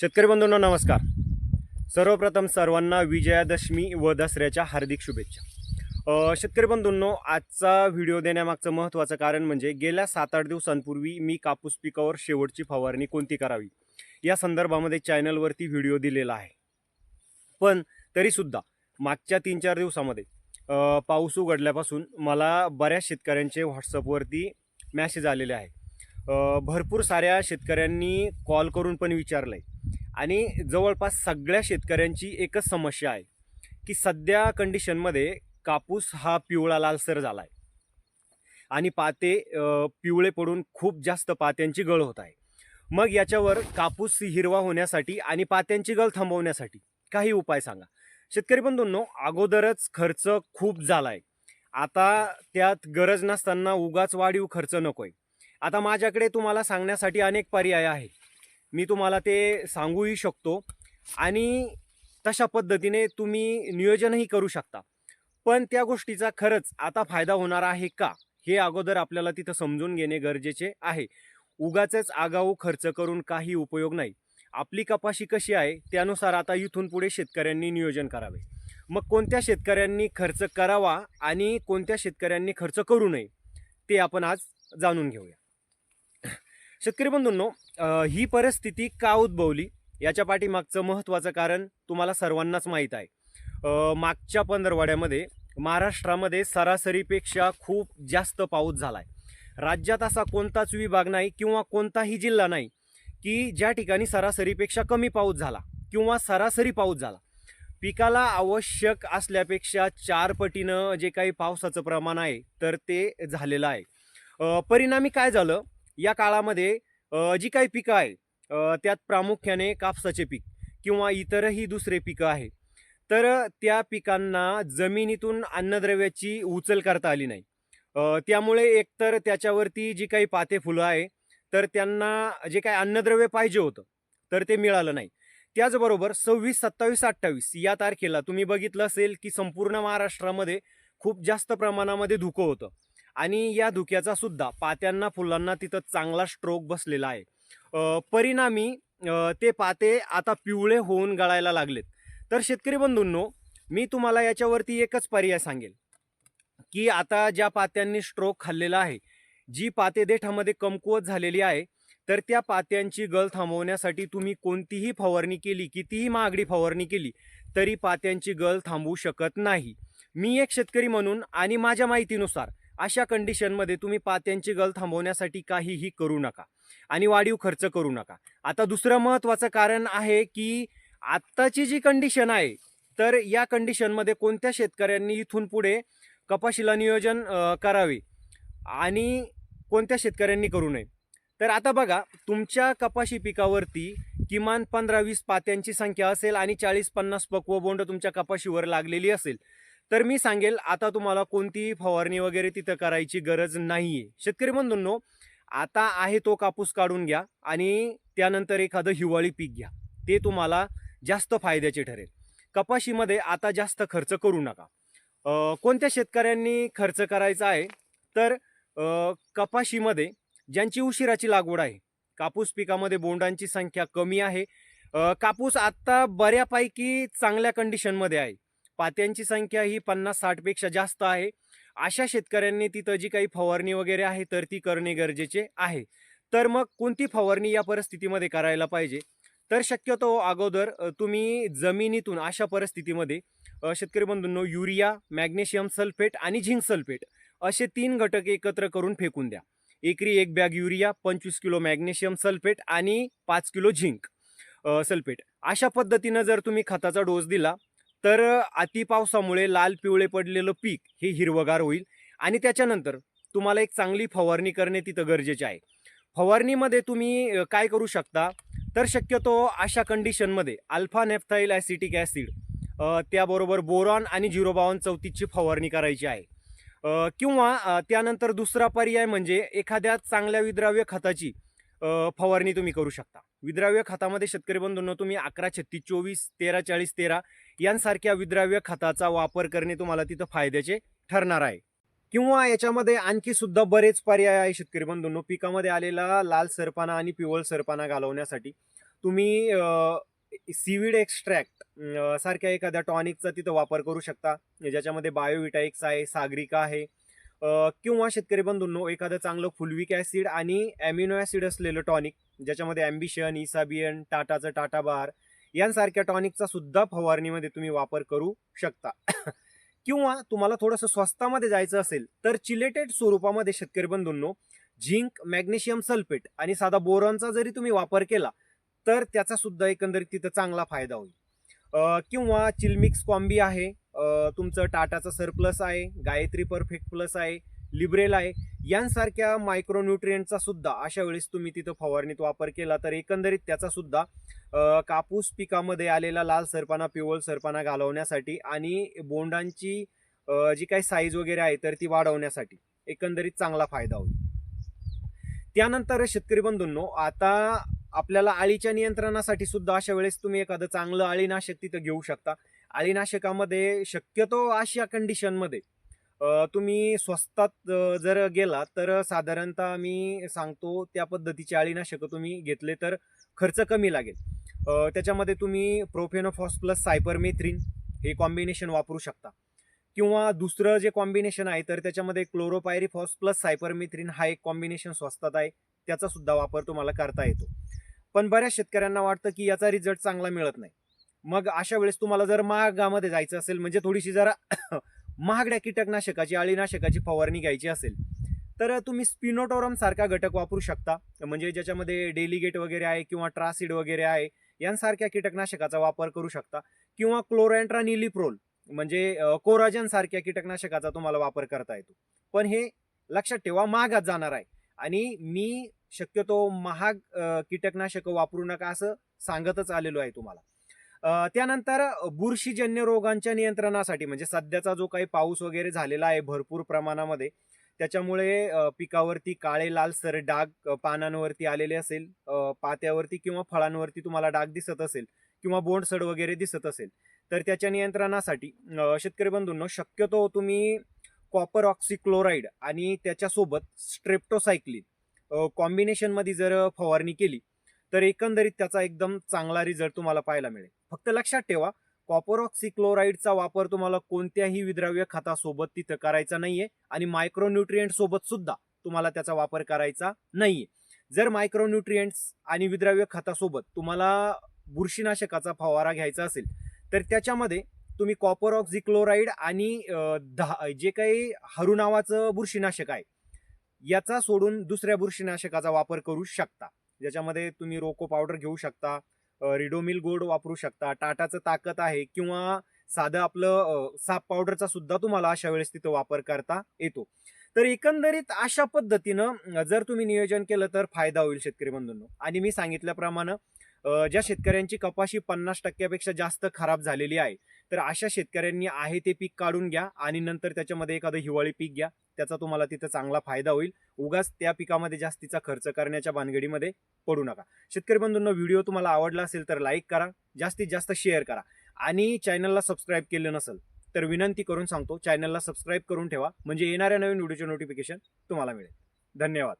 शेतकरी बंधूंना नमस्कार. सर्वप्रथम सर्वांना विजयादशमी व दसऱ्याच्या हार्दिक शुभेच्छा. शेतकरी बंधूंनो आजचा व्हिडिओ देण्यामागचं महत्त्वाचं कारण म्हणजे गेल्या सात आठ दिवसांपूर्वी मी कापूस पिकावर शेवटची फवारणी कोणती करावी? या संदर्भामध्ये चॅनलवरती व्हिडिओ दिलेला आहे. पण तरीसुद्धा मागच्या तीन चार दिवसामध्ये पाऊस उघडल्यापासून मला बऱ्याच शेतकऱ्यांचे व्हॉट्सअपवरती मॅसेज आलेले आहे. भरपूर साऱ्या शेतकऱ्यांनी कॉल करून पण विचारलं आहे आणि जवळपास सगळ्या शेतकऱ्यांची एकच समस्या आहे की सध्या कंडिशनमध्ये कापूस हा पिवळा लालसर झाला आहे आणि पाते पिवळे पडून खूप जास्त पात्यांची गळ होत आहे. मग याच्यावर कापूस हिरवा होण्यासाठी आणि पात्यांची गळ थांबवण्यासाठी काही उपाय सांगा. शेतकरी बंधूंनो अगोदरच खर्च खूप झाला आहे आता त्यात गरज नसताना उगाच वाढीव खर्च नको आहे आता माझ्याकडे तुम्हाला सांगण्यासाठी अनेक पर्याय आहे मी तुम्हाला ते सांगूही शकतो. आणि तशा पद्धतीने तुम्ही नियोजनही करू शकता. पण त्या गोष्टीचा खरंच आता फायदा होणार आहे का? हे अगोदर आपल्याला तिथं समजून घेणे गरजेचे आहे. उगाचच आगाऊ खर्च करून काही उपयोग नाही. आपली कपाशी कशी आहे त्यानुसार आता इथून पुढे शेतकऱ्यांनी नियोजन करावे. मग कोणत्या शेतकऱ्यांनी खर्च करावा आणि कोणत्या शेतकऱ्यांनी खर्च करू नये ते आपण आज जाणून घेऊया. शेतकरी बंधूंनो ही परिस्थिती का उद्भवली? याच्या पाठीमागचं महत्त्वाचं कारण तुम्हाला सर्वांनाच माहीत आहे. मागच्या पंधरवाड्यामध्ये महाराष्ट्रामध्ये सरासरीपेक्षा खूप जास्त पाऊस झाला आहे राज्यात असा कोणताच विभाग नाही किंवा कोणताही जिल्हा नाही की ज्या ठिकाणी सरासरीपेक्षा कमी पाऊस झाला किंवा सरासरी पाऊस झाला. पिकाला आवश्यक असल्यापेक्षा चार पटीनं जे काही पावसाचं प्रमाण आहे तर ते झालेलं आहे. परिणामी काय झालं? या काळामध्ये जी काही पिकं आहे त्यात प्रामुख्याने कापसाचे पीक किंवा इतरही दुसरे पिकं आहे तर त्या पिकांना जमिनीतून अन्नद्रव्याची उचल करता आली नाही. त्यामुळे एकतर त्याच्यावरती जी काही पाते फुलं आहे तर त्यांना जे काही अन्नद्रव्य पाहिजे होतं तर ते मिळालं नाही. त्याचबरोबर सव्वीस सत्तावीस अठ्ठावीस या तारखेला तुम्ही बघितलं असेल की संपूर्ण महाराष्ट्रामध्ये खूप जास्त प्रमाणामध्ये धुकं होतं. आणि या धुक्याचा सुद्धा पात्यांना फुलांना तिथं चांगला स्ट्रोक बसलेला आहे. परिणामी ते पाते आता पिवळे होऊन गळायला लागलेत. तर शेतकरी बंधूंनो मी तुम्हाला याच्यावरती एकच पर्याय सांगेल की आता ज्या पात्यांनी स्ट्रोक खाल्लेला आहे जी पाते देठामध्ये कमकुवत झालेली आहे तर त्या पात्यांची गळ थांबवण्यासाठी तुम्ही कोणतीही फवारणी केली कितीही महागडी फवारणी केली तरी पात्यांची गळ थांबवू शकत नाही. मी एक शेतकरी म्हणून आणि माझ्या माहितीनुसार अशा कंडिशनमध्ये तुम्ही पात्यांची गल थांबवण्यासाठी काहीही करू नका आणि वाढीव खर्च करू नका. आता दुसरं महत्त्वाचं कारण आहे की आत्ताची जी कंडिशन आहे तर या कंडिशनमध्ये कोणत्या शेतकऱ्यांनी इथून पुढे कपाशीला नियोजन करावे आणि कोणत्या शेतकऱ्यांनी करू नये? तर आता बघा तुमच्या कपाशी पिकावरती किमान पंधरा वीस पात्यांची संख्या असेल आणि चाळीस पन्नास पक्व बोंड तुमच्या कपाशीवर लागलेली असेल. तर मी सांगेल आता तुम्हाला कोणतीही फवारणी वगैरे तिथं करायची गरज नाही आहे शेतकरी बंधूंनो आता आहे तो कापूस काढून घ्या आणि त्यानंतर एखादं हिवाळी पीक घ्या. ते तुम्हाला जास्त फायद्याचे ठरेल. कपाशीमध्ये आता जास्त खर्च करू नका. कोणत्या शेतकऱ्यांनी खर्च करायचा आहे? तर कपाशीमध्ये ज्यांची उशिराची लागवड आहे कापूस पिकामध्ये बोंडांची संख्या कमी आहे. कापूस आत्ता बऱ्यापैकी चांगल्या कंडिशनमध्ये आहे. पात्यांची संख्या ही पन्नास साठपेक्षा जास्त आहे. अशा शेतकऱ्यांनी तिथं जी काही फवारणी वगैरे आहे तर ती करणे गरजेचे आहे. तर मग कोणती फवारणी या परिस्थितीमध्ये करायला पाहिजे? तर शक्यतो अगोदर तुम्ही जमिनीतून अशा परिस्थितीमध्ये शेतकरी बंधूंनो युरिया मॅग्नेशियम सल्फेट आणि झिंक सल्फेट असे तीन घटक एकत्र करून फेकून द्या. एकरी एक बॅग युरिया पंचवीस किलो मॅग्नेशियम सल्फेट आणि पाच किलो झिंक सल्फेट. अशा पद्धतीनं जर तुम्ही खताचा डोस दिला तर अति पावसामुळे लाल पिवळे पडलेलं पीक हे हिरवगार होईल आणि त्याच्यानंतर तुम्हाला एक चांगली फवारणी करणे तिथं गरजेचे आहे. फवारणीमध्ये तुम्ही काय करू शकता? तर शक्यतो अशा कंडिशनमध्ये अल्फा नेफ्थाईल ॲसिटिक ॲसिड त्याबरोबर बोरॉन आणि झिरो बावन चौतीसची फवारणी करायची आहे. किंवा त्यानंतर दुसरा पर्याय म्हणजे एखाद्या चांगल्या विद्राव्य खताची फवारणी तुम्ही करू शकता. विद्राव्य खतामध्ये शेतकरी बंधूंनो तुम्ही अकरा छत्तीस चोवीस तेरा चाळीस तेरा यांसारख्या विद्राव्य खताचा वापर करणे तुम्हाला तिथं फायद्याचे ठरणार आहे. किंवा याच्यामध्ये आणखी सुद्धा बरेच पर्याय आहे शेतकरी बंधूंनो. पिकामध्ये आलेला लाल सरपाना आणि पिवळ सरपाना घालवण्यासाठी तुम्ही सीविड एक्स्ट्रॅक्ट सारख्या एखाद्या टॉनिकचा तिथं वापर करू शकता. ज्याच्यामध्ये बायोविटाइक्स आहे सागरिका आहे किंवा शेतकरी बंधूंनो एखादं चांगलं फुलविक ॲसिड आणि ॲमिनो ॲसिड असलेलं टॉनिक ज्याच्यामध्ये ॲम्बिशन इसाबियन टाटाचं टाटा बार यांसारख्या टॉनिकचा सुद्धा फवारणीमध्ये तुम्ही वापर करू शकता. किंवा तुम्हाला थोडंसं स्वस्तामध्ये जायचं असेल तर चिलेटेड स्वरूपामध्ये शेतकरी बंधूंनो झिंक मॅग्नेशियम सल्फेट आणि साधा बोरॉनचा जरी तुम्ही वापर केला तर त्याचा सुद्धा एकंदरीत तिथं चांगला फायदा होईल. किंवा चिलमिक्स कॉम्बी आहे तुमचं टाटाचं सरप्लस आहे गायत्री परफेक्ट प्लस आहे लिब्रेल आहे. यांसारख्या मायक्रोन्युट्रियंटचा सुद्धा अशा वेळेस तुम्ही तिथं फवारणीत वापर केला तर एकंदरीत त्याचा सुद्धा कापूस पिकामध्ये आलेला लाल सरपाना पिवळ सरपाना घालवण्यासाठी आणि बोंडांची जी काही साईज वगैरे आहे तर ती वाढवण्यासाठी एकंदरीत चांगला फायदा होईल. त्यानंतर शेतकरी बंधूंनो आता आपल्याला आळीच्या नियंत्रणासाठी सुद्धा अशा वेळेस तुम्ही एखादं चांगलं अळीनाशक तिथं घेऊ शकता. अळीनाशकामध्ये शक्यतो अशा कंडिशनमध्ये तुम्ही स्वस्तात जर गेला तर साधारणतः मी सांगतो त्या पद्धतीची अळीनाशकं तुम्ही घेतले तर खर्च कमी लागेल. त्याच्यामध्ये तुम्ही प्रोफेनोफॉस प्लस सायपरमेथ्रिन हे कॉम्बिनेशन वापरू शकता. किंवा दुसरं जे कॉम्बिनेशन आहे तर त्याच्यामध्ये क्लोरोपायरिफॉस प्लस सायपरमेथ्रिन हा एक कॉम्बिनेशन स्वस्तात आहे. त्याचा सुद्धा वापर तुम्हाला करता येतो. पण बऱ्याच शेतकऱ्यांना वाटतं की याचा रिझल्ट चांगला मिळत नाही. मग अशा वेळेस तुम्हाला जर महागामध्ये जायचं असेल म्हणजे थोडीशी जरा महागड्या कीटकनाशकाची अळीनाशकाची फवारणी घ्यायची असेल तर तुम्ही स्पिनोटोरम सारखा घटक वापरू शकता. म्हणजे ज्याच्यामध्ये डेलिगेट वगैरे आहे किंवा ट्रासिड वगैरे आहे यांसारख्या कीटकनाशकाचा वापर करू शकता. किंवा क्लोरॅन्ट्रा निलिप्रोल म्हणजे कोराजन सारख्या कीटकनाशकाचा तुम्हाला वापर करता येतो. पण हे लक्षात ठेवा महागात जाणार आहे. आणि मी शक्यतो महाग कीटकनाशकं वापरू नका असं सांगतच आलेलो आहे तुम्हाला. त्यानंतर बुरशीजन्य रोगांच्या नियंत्रणासाठी म्हणजे सध्याचा जो काही पाऊस वगैरे झालेला आहे भरपूर प्रमाणामध्ये त्याच्यामुळे पिकावरती काळे लालसर डाग पानांवरती आलेले असेल पात्यावरती किंवा फळांवरती तुम्हाला डाग दिसत असेल किंवा बोंडसड वगैरे दिसत असेल तर त्याच्या नियंत्रणासाठी शेतकरी बंधूंनो शक्यतो तुम्ही कॉपर ऑक्सिक्लोराईड आणि त्याच्यासोबत स्ट्रेप्टोसायक्लिन कॉम्बिनेशनमध्ये जर फवारणी केली तर एकंदरीत त्याचा एकदम चांगला रिझल्ट तुम्हाला पाहायला मिळेल. फक्त लक्षात ठेवा कॉपरॉक्सिक्लोराईडचा वापर तुम्हाला कोणत्याही विद्राव्य खतासोबत तिथं करायचा नाहीये आणि मायक्रोन्युट्रिएंट सोबत सुद्धा तुम्हाला त्याचा वापर करायचा नाहीये. जर मायक्रोन्युट्रिएंट्स आणि विद्राव्य खतासोबत तुम्हाला बुरशीनाशकाचा फवारा घ्यायचा असेल तर त्याच्यामध्ये तुम्ही कॉपर ऑक्झिक्लोराईड आणि दहा जे काही हरू नावाचं बुरशीनाशक आहे याचा सोडून दुसऱ्या बुरशीनाशकाचा वापर करू शकता. ज्याच्यामध्ये तुम्ही रोको पावडर घेऊ शकता रिडोमिल गोड वापरू शकता. टाटाचं ताकद आहे किंवा साधं आपलं साप पावडरचा सुद्धा तुम्हाला अशा वेळेस तिथं वापर करता येतो. तर एकंदरीत अशा पद्धतीनं जर तुम्ही नियोजन केलं तर फायदा होईल शेतकरी बंधूंनो. आणि मी सांगितल्याप्रमाणे ज्या शेतकऱ्यांची कपाशी पन्नास टक्क्यापेक्षा जास्त खराब झालेली आहे तर अशा शेतकऱ्यांनी आहे ते पीक काढून घ्या आणि नंतर त्याच्यामध्ये एखादं हिवाळी पीक घ्या. त्याचा तुम्हाला तिथं चांगला फायदा होईल. उगाच त्या पिकामध्ये जास्तीचा खर्च करण्याच्या भानगडीमध्ये पडू नका. शेतकरी बंधूंना व्हिडिओ तुम्हाला आवडला असेल तर लाईक करा जास्तीत जास्त शेअर करा आणि चॅनलला सबस्क्राईब केलं नसेल तर विनंती करून सांगतो चॅनलला सबस्क्राईब करून ठेवा. म्हणजे येणाऱ्या नवीन व्हिडिओचे नोटिफिकेशन तुम्हाला मिळेल. धन्यवाद.